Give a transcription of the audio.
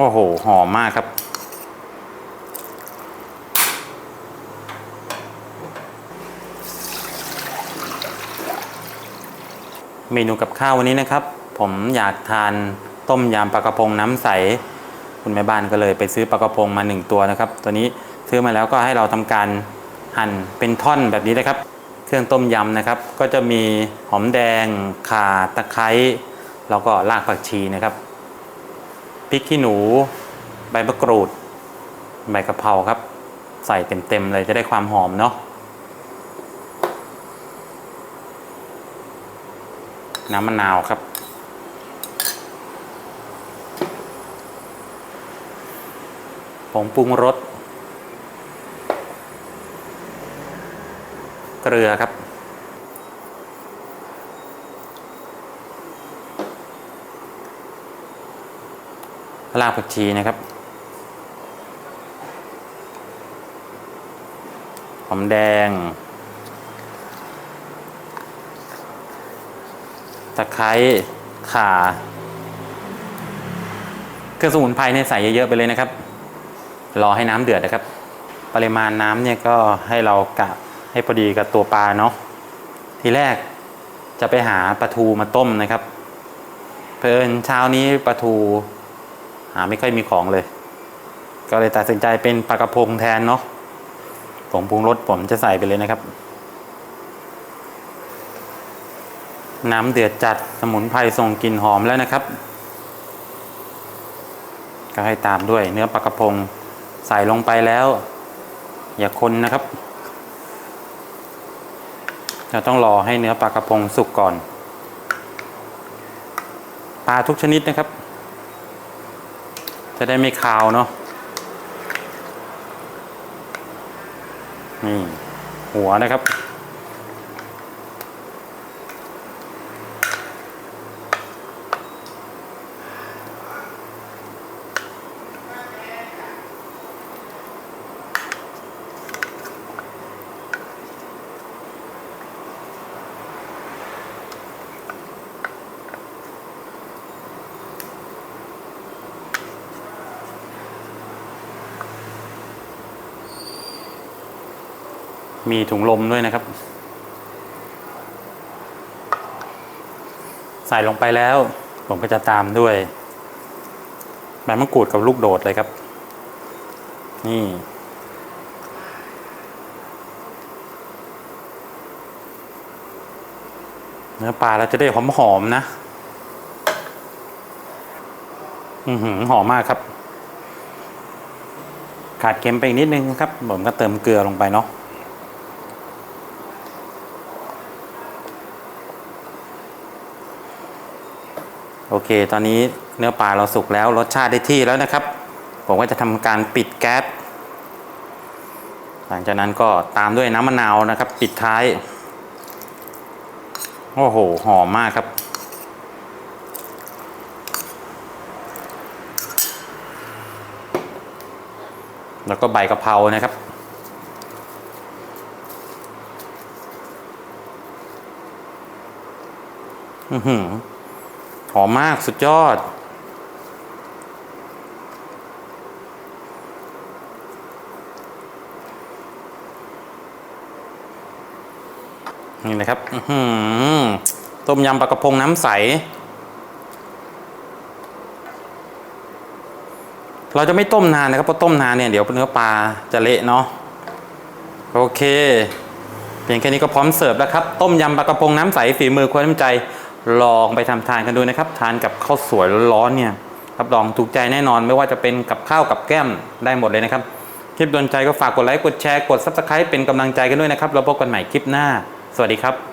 โอ้โห หอมมากครับ เมนูกับข้าววันนี้นะครับ ผมอยากทานต้มยำปลากระพงน้ำใส คุณแม่บ้านก็เลยไปซื้อปลากระพงมาหนึ่งตัวนะครับ ตัวนี้ซื้อมาแล้วก็ให้เราทำการหั่นเป็นท่อนแบบนี้นะครับ เครื่องต้มยำนะครับ ก็จะมีหอมแดงข่าตะไคร้แล้วก็รากผักชีนะครับ พริกขี้หนู ใบมะกรูด ใบกะเพราครับ ใส่เต็มๆเลยจะได้ความหอมเนาะน้ำมะนาวครับ ผงปรุงรส เกลือครับ รากผักชีนะครับ หอมแดง ตะไคร้ข่า เครื่องสมุนไพรเนี่ยใส่เยอะๆไปเลยนะครับ รอให้น้ำเดือดนะครับ ปริมาณน้ำเนี่ยก็ให้เรากะให้พอดีกับตัวปลาเนาะ ทีแรกจะไปหาปลาทูมาต้มนะครับ เพลินเช้านี้ปลาทู หาไม่ค่อยมีของเลย ก็เลยตัดสินใจเป็นปลากระพงแทนเนาะผงปรุงรสผมจะใส่ไปเลยนะครับ น้ำเดือดจัดสมุนไพรส่งกลิ่นหอมแล้วนะครับ ก็ให้ตามด้วยเนื้อปลากระพงใส่ลงไปแล้ว อย่าคนนะครับเราต้องรอให้เนื้อปลากระพงสุกก่อน ปลาทุกชนิดนะครับ จะได้ไม่คาวเนาะนี่หัวนะครับ มีถุงลมด้วยนะครับ ใส่ลงไปแล้ว ผมก็จะตามด้วยใบมะกรูดกับลูกโดดเลยครับ นี่เนื้อปลาเราจะได้หอมๆนะ อือหือหอมมากครับ ขาดเค็มไปอีกนิดนึงครับ ผมก็เติมเกลือลงไปเนาะ โอเค ตอนนี้เนื้อปลาเราสุกแล้วรสชาติได้ที่แล้วนะครับ ผมก็จะทำการปิดแก๊สหลังจากนั้นก็ตามด้วยน้ำมะนาวนะครับ ปิดท้าย โอ้โห หอมมากครับ แล้วก็ใบกะเพรานะครับอือหือ หอมมากสุดยอด นี่นะครับต้มยำปลากระพงน้ำใส เราจะไม่ต้มนานนะครับเพราะต้มนานเนี่ยเดี๋ยวเนื้อปลาจะเละเนาะโอเค เพียงแค่นี้ก็พร้อมเสิร์ฟแล้วครับ ต้มยำปลากระพงน้ำใสฝีมือคนน้ำใจ ลองไปทำทานกันดูนะครับ ทานกับข้าวสวยร้อนๆเนี่ยรับรองถูกใจแน่นอนไม่ว่าจะเป็นกับข้าวกับแก้มได้หมดเลยนะครับ คลิปโดนใจก็ฝากกดไลค์กดแชร์กด subscribe เป็นกำลังใจกันด้วยนะครับเราพบกันใหม่คลิปหน้า สวัสดีครับ